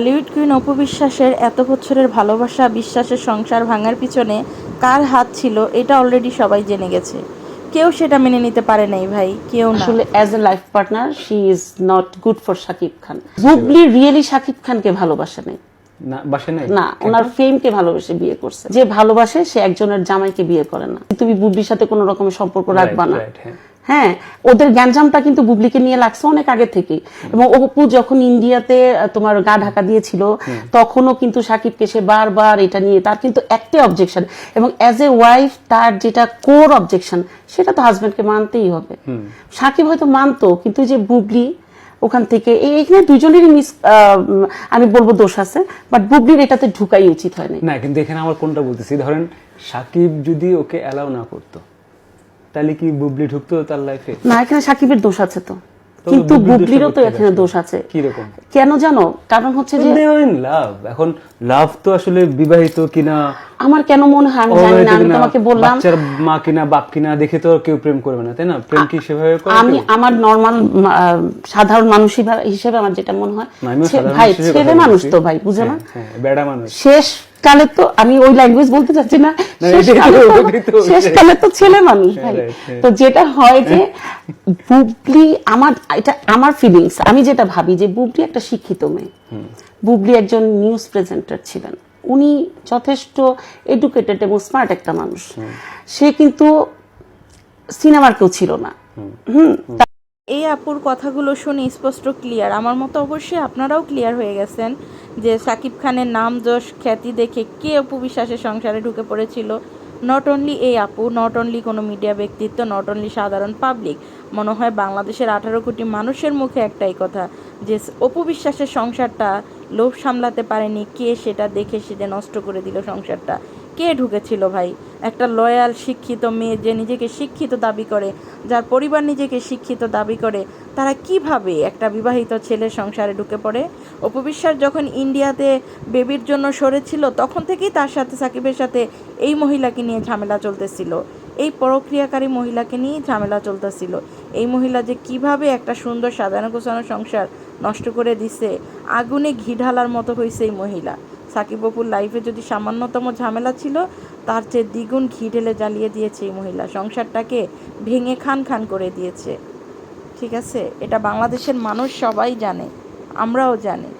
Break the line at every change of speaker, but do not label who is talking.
Bollywood queen Apu বিশ্বাসের এত বছরের ভালোবাসা বিশ্বাসের সংসার ভাঙার পিছনে কার হাত ছিল এটা অলরেডি সবাই জেনে গেছে। কেউ সেটা মেনে নিতে পারে নাই ভাই কেউ না।
আসলে as a life partner she is not good for Shakib Khan Bubly really Shakib খানকে ভালোবাসে নাই।
না
ওনার ফেমকে ভালোবেসে বিয়ে করছে। যে ভালোবাসে সে একজনের জামাইকে বিয়ে করে না। তুমি বুবলির সাথে কোনো রকমের সম্পর্ক রাখবা না।
right, হ্যাঁ।
ওদের গ্যাঞ্জামটা কিন্তু বুবলিকে নিয়ে লাগছে অনেক আগে থেকে এবং অপু যখন ইন্ডিয়াতে তোমার গা ঢাকা দিয়েছিল তখনও কিন্তু সাকিবকে সে বারবার এটা নিয়ে তার কিন্তু একটাই অবজেকশন এবং অ্যাজ এ ওয়াইফ তার যেটা কোর অবজেকশন সেটা তো হাজবেন্ডকে মানতেই হবে। সাকিব হয়তো মানতো কিন্তু যে বুবলি ওখান থেকে এই- এখানে দুজনেরই মিস আমি বলব দোষ আছে বাট বুবলির এটাতে ঢুকাই উচিত হয়নি।
না কিন্তু এখানে আমার কোনটা বলতেছি ধরেন সাকিব যদি ওকে অ্যালাউ না করতো তাহলে কি বুবলি ঢুকতো তার লাইফে
না এখানে সাকিবের দোষ আছে তো। কিন্তু বুবলিরও তো এখানে দোষ আছে।
কীরকম?
কেন জানো? কারণ হচ্ছে যে
লাভ এখন লাভ তো আসলে বিবাহিত কিনা?
আমার কেন মনে হয় আমি জানি না আমি তোমাকে বললাম
বাচ্চার মা কিনা বাপ কিনা দেখে তো কেউ প্রেম করবে না তাই না? প্রেম কি সেভাবে করে
আমি আমার নরমাল সাধারণ মানুষ হিসেবে- আমার যেটা মনে হয় ভাই ছেলে মানুষ তো ভাই বুঝো না?
হ্যাঁ, হ্যাঁ, বেড়া মানুষ।
শেষ কালে তো আমি ওই ল্যাঙ্গুয়েজ বলতে চাচ্ছি না।
না,
শেষ
এটাই
কালে
তো,
ছেলে মানুষ ভাই। তো যেটা হয় যে বুবলি আমার এটা আমার ফিলিংস আমি যেটা ভাবি যে বুবলি একটা শিক্ষিত মেয়ে। বুবলি একজন নিউজ প্রেজেন্টার ছিলেন। উনি যথেষ্ট এডুকেটেড এবং স্মার্ট একটা মানুষ। সে কিন্তু সিনেমার কেউ ছিল না। হুম।
আপুর কথাগুলো শুনে স্পষ্ট ক্লিয়ার আমার মতো অবশ্যই আপনারাও ক্লিয়ার হয়ে গেছেন যে সাকিব খানের নাম যশ খ্যাতি দেখে কে অপু বিশ্বাসের সংসারে ঢুকে পড়েছিল। নট অনলি এই আপু নট অনলি কোনো মিডিয়া ব্যক্তিত্ব নট অনলি সাধারণ পাবলিক মনে হয় বাংলাদেশের আঠারো কোটি মানুষের মুখে একটাই কথা, যে অপু বিশ্বাসের সংসারটা লোভ সামলাতে পারেনি, কে সেটা দেখে সে যে নষ্ট করে দিল সংসারটা। কে ঢুকেছিল ভাই? একটা লয়াল শিক্ষিত মেয়ে যে নিজেকে শিক্ষিত দাবি করে, যার পরিবার নিজেকে শিক্ষিত দাবি করে, তারা কীভাবে একটা বিবাহিত ছেলের সংসারে ঢুকে পড়ে? অপবিশ্বাস যখন ইন্ডিয়াতে বেবির জন্য সরেছিল, তখন থেকেই তার সাথে সাকিবের সাথে এই মহিলাকে নিয়ে ঝামেলা চলতেছিল। এই প্রক্রিয়াকারী মহিলাকে নিয়ে ঝামেলা চলতেছিল। এই মহিলা যে কীভাবে একটা সুন্দর সাজানো গোছানো সংসার নষ্ট করে দিছে, আগুনে ঘি ঢালার মতো হয়েছে এই মহিলা। সাকিব অপুর লাইফে যদি সামান্যতম ঝামেলা ছিল, তার চেয়ে দ্বিগুণ ঘি ঢেলে জ্বালিয়ে দিয়েছে এই মহিলা। সংসারটাকে ভেঙে খান খান করে দিয়েছে। ঠিক আছে? এটা বাংলাদেশের মানুষ সবাই জানে, আমরাও জানি।